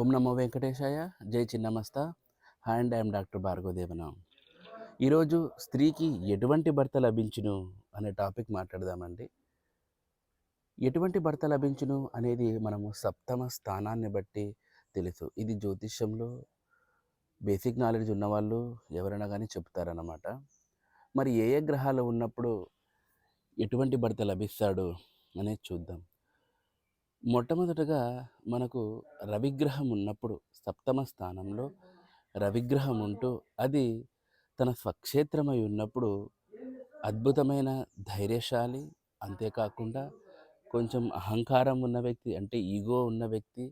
ఓం నమో వెంకటేశాయ. జై Chinnamasta. And I'm doctor Bhargavadevana. ఈరోజు స్త్రీకి ఎటువంటి భర్త లభించును అనే టాపిక్ మాట్లాడదామండి. ఎటువంటి భర్త లభించును అనేది మనము సప్తమ స్థానాన్ని బట్టి తెలుసు. ఇది జ్యోతిష్యంలో బేసిక్ నాలెడ్జ్ ఉన్నవాళ్ళు ఎవరైనా కానీ చెప్తారన్నమాట. మరి ఏ ఏ గ్రహాలు ఉన్నప్పుడు ఎటువంటి భర్త లభిస్తాడు అనేది చూద్దాం. మొట్టమొదటగా మనకు రవిగ్రహం ఉన్నప్పుడు సప్తమ స్థానంలో రవిగ్రహం ఉంటూ అది తన స్వక్షేత్రమై ఉన్నప్పుడు అద్భుతమైన ధైర్యశాలి అంతేకాకుండా కొంచెం అహంకారం ఉన్న వ్యక్తి అంటే ఈగో ఉన్న వ్యక్తి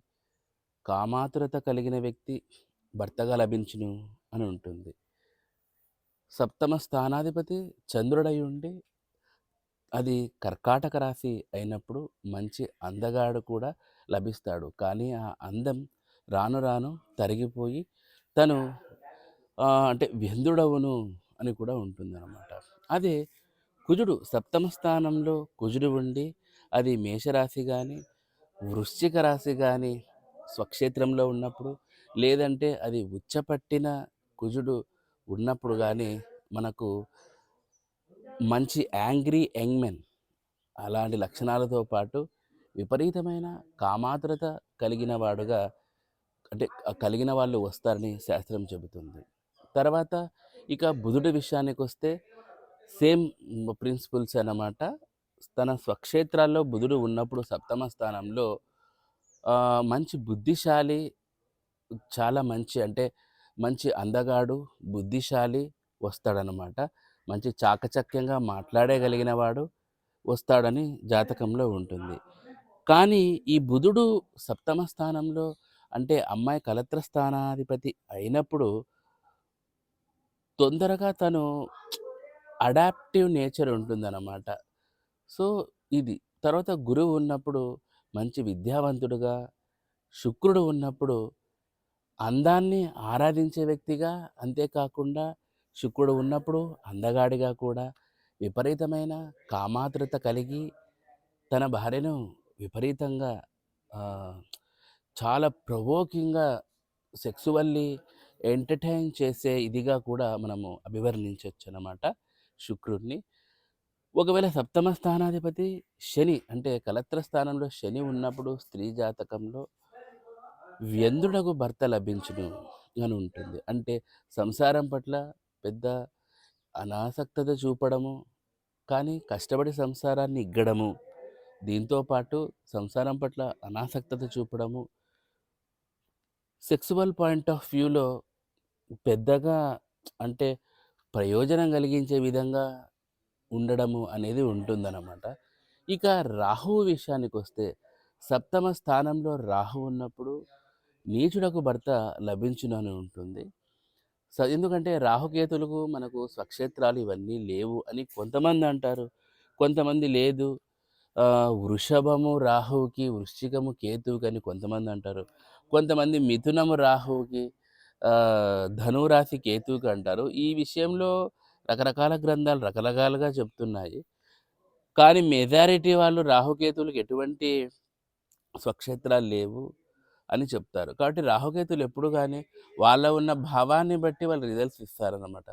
కామాతురత కలిగిన వ్యక్తి భర్తగా లభించును అని ఉంటుంది సప్తమ స్థానాధిపతి చంద్రుడై ఉండి అది కర్కాటక రాశి అయినప్పుడు మంచి అందగాడు కూడా లభిస్తాడు. కానీ ఆ అందం రాను రాను తరిగిపోయి తను అంటే వ్యంధుడవును అని కూడా ఉంటుందన్నమాట. అదే కుజుడు సప్తమ స్థానంలో కుజుడు ఉండి అది మేషరాశి కానీ వృశ్చిక రాశి కానీ స్వక్షేత్రంలో ఉన్నప్పుడు లేదంటే అది ఉచ్చపట్టిన కుజుడు ఉన్నప్పుడు కానీ మనకు మంచి యాంగ్రీ యంగ్మెన్ అలాంటి లక్షణాలతో పాటు విపరీతమైన కామాద్రత కలిగిన వాడుగా అంటే కలిగిన వాళ్ళు వస్తారని శాస్త్రం చెబుతుంది. తర్వాత ఇక బుధుడి విషయానికి వస్తే సేమ్ ప్రిన్సిపల్స్ అన్నమాట. తన స్వక్షేత్రాల్లో బుధుడు ఉన్నప్పుడు సప్తమ స్థానంలో మంచి బుద్ధిశాలి చాలా మంచి అంటే మంచి అందగాడు బుద్ధిశాలి వస్తాడనమాట మంచి చాకచక్యంగా మాట్లాడగలిగిన వాడు వస్తాడని జాతకంలో ఉంటుంది. కానీ ఈ బుధుడు సప్తమ స్థానంలో అంటే అమ్మాయి కలత్ర స్థానాధిపతి అయినప్పుడు తొందరగా తను అడాప్టివ్ నేచర్ ఉంటుందన్నమాట. సో ఇది తర్వాత గురువు ఉన్నప్పుడు మంచి విద్యావంతుడుగా శుక్రుడు ఉన్నప్పుడు అందాన్ని ఆరాధించే వ్యక్తిగా అంతేకాకుండా శుక్రుడు ఉన్నప్పుడు అందగాడిగా కూడా విపరీతమైన కామాతృత కలిగి తన భార్యను విపరీతంగా చాలా ప్రవోకింగ్గా సెక్సువల్లీ ఎంటర్టైన్ చేసే ఇదిగా కూడా మనము అభివర్ణించవచ్చు అన్నమాట శుక్రుడిని ఒకవేళ సప్తమ స్థానాధిపతి శని అంటే కలత్ర స్థానంలో శని ఉన్నప్పుడు స్త్రీ జాతకంలో వ్యంధుడకు భర్త లభించును అని ఉంటుంది అంటే సంసారం పట్ల పెద్ద అనాసక్తత చూపడము కానీ కష్టపడి సంసారాన్ని ఇగ్గడము దీంతో పాటు సంసారం పట్ల అనాసక్తత చూపడము. సెక్సువల్ పాయింట్ ఆఫ్ వ్యూలో పెద్దగా అంటే ప్రయోజనం కలిగించే విధంగా ఉండడము అనేది ఉంటుందన్నమాట. ఇక రాహువు విషయానికి వస్తే సప్తమ స్థానంలో రాహు ఉన్నప్పుడు నీచుడకు భర్త లభించునని ఉంటుంది. స ఎందుకంటే రాహుకేతులకు మనకు స్వక్షేత్రాలు ఇవన్నీ లేవు అని కొంతమంది అంటారు. కొంతమంది లేదు. వృషభము రాహువుకి వృశ్చికము కేతువుకి అని కొంతమంది అంటారు. కొంతమంది మిథునము రాహువుకి ధనురాశి కేతువుకి అంటారు. ఈ విషయంలో రకరకాల గ్రంథాలు రకరకాలుగా చెప్తున్నాయి. కానీ మెజారిటీ వాళ్ళు రాహుకేతువులకు ఎటువంటి స్వక్షేత్రాలు లేవు. అని చెప్తారు. కాబట్టి రాహుకేతులు ఎప్పుడు కానీ వాళ్ళ ఉన్న భావాన్ని బట్టి వాళ్ళు రిజల్ట్స్ ఇస్తారనమాట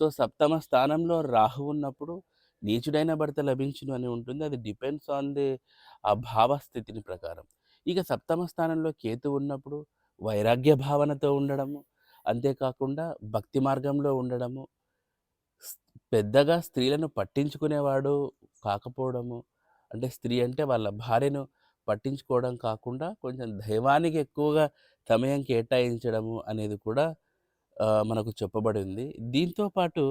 సో సప్తమ స్థానంలో రాహు ఉన్నప్పుడు నీచుడైన భర్త లభించును అని ఉంటుంది. అది డిపెండ్స్ ఆన్ ది ఆ భావస్థితిని ప్రకారం. ఇక సప్తమ స్థానంలో కేతు ఉన్నప్పుడు వైరాగ్య భావనతో ఉండడము అంతేకాకుండా భక్తి మార్గంలో ఉండడము పెద్దగా స్త్రీలను పట్టించుకునేవాడు కాకపోవడము అంటే స్త్రీ అంటే వాళ్ళ భార్యను పట్టించుకోవడం కాకుండా కొంచెం దైవానికి ఎక్కువగా సమయం కేటాయించడము అనేది కూడా మనకు చెప్పబడింది. దీంతో పాటు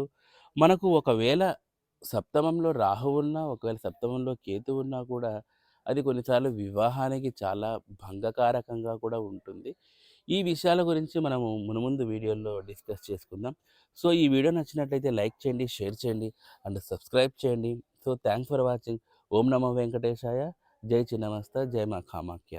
మనకు ఒకవేళ సప్తమంలో రాహు ఉన్నా ఒకవేళ సప్తమంలో కేతు ఉన్నా కూడా అది కొన్నిసార్లు వివాహానికి చాలా భంగకారకంగా కూడా ఉంటుంది. ఈ విషయాల గురించి మనము మునుముందు వీడియోల్లో డిస్కస్ చేసుకుందాం. సో ఈ వీడియో నచ్చినట్లయితే లైక్ చేయండి షేర్ చేయండి అండ్ సబ్స్క్రైబ్ చేయండి. So thanks for watching. Om నమో వెంకటేశాయ. జై చిన్నమస్త జై మా కామాఖ్య